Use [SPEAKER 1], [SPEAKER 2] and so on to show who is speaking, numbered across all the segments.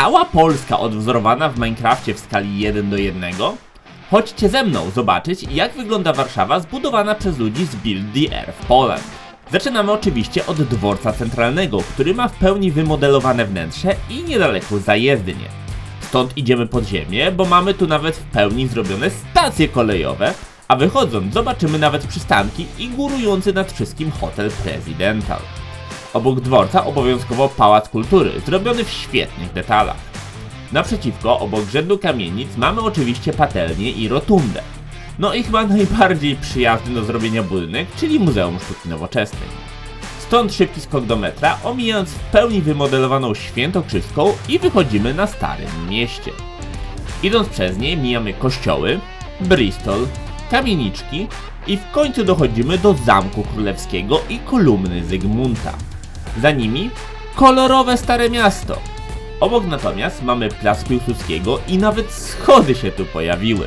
[SPEAKER 1] cała Polska odwzorowana w Minecrafcie w skali 1 do 1? Chodźcie ze mną zobaczyć, jak wygląda Warszawa zbudowana przez ludzi z Build the Earth Poland. Zaczynamy oczywiście od dworca centralnego, który ma w pełni wymodelowane wnętrze i niedaleko zajezdnie. Stąd idziemy pod ziemię, bo mamy tu nawet w pełni zrobione stacje kolejowe, a wychodząc zobaczymy nawet przystanki i górujący nad wszystkim hotel Presidential. Obok dworca obowiązkowo Pałac Kultury, zrobiony w świetnych detalach. Naprzeciwko, obok rzędu kamienic, mamy oczywiście patelnię i rotundę. No i chyba najbardziej przyjazny do zrobienia budynek, czyli Muzeum Sztuki Nowoczesnej. Stąd szybki skok do metra, omijając w pełni wymodelowaną Świętokrzyską i wychodzimy na Starym Mieście. Idąc przez nie mijamy kościoły, Bristol, kamieniczki i w końcu dochodzimy do Zamku Królewskiego i kolumny Zygmunta. Za nimi kolorowe Stare Miasto. Obok natomiast mamy Plac Piłsudskiego i nawet schody się tu pojawiły.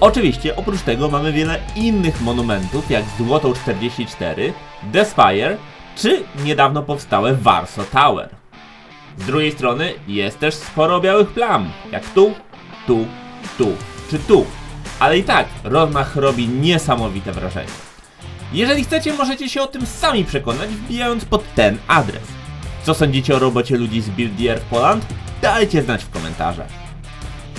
[SPEAKER 1] Oczywiście oprócz tego mamy wiele innych monumentów jak Złotą 44, The Spire czy niedawno powstałe Warsaw Tower. Z drugiej strony jest też sporo białych plam, jak tu, tu, tu czy tu. Ale i tak rozmach robi niesamowite wrażenie. Jeżeli chcecie, możecie się o tym sami przekonać wbijając pod ten adres. Co sądzicie o robocie ludzi z Build Earth Poland? Dajcie znać w komentarzach.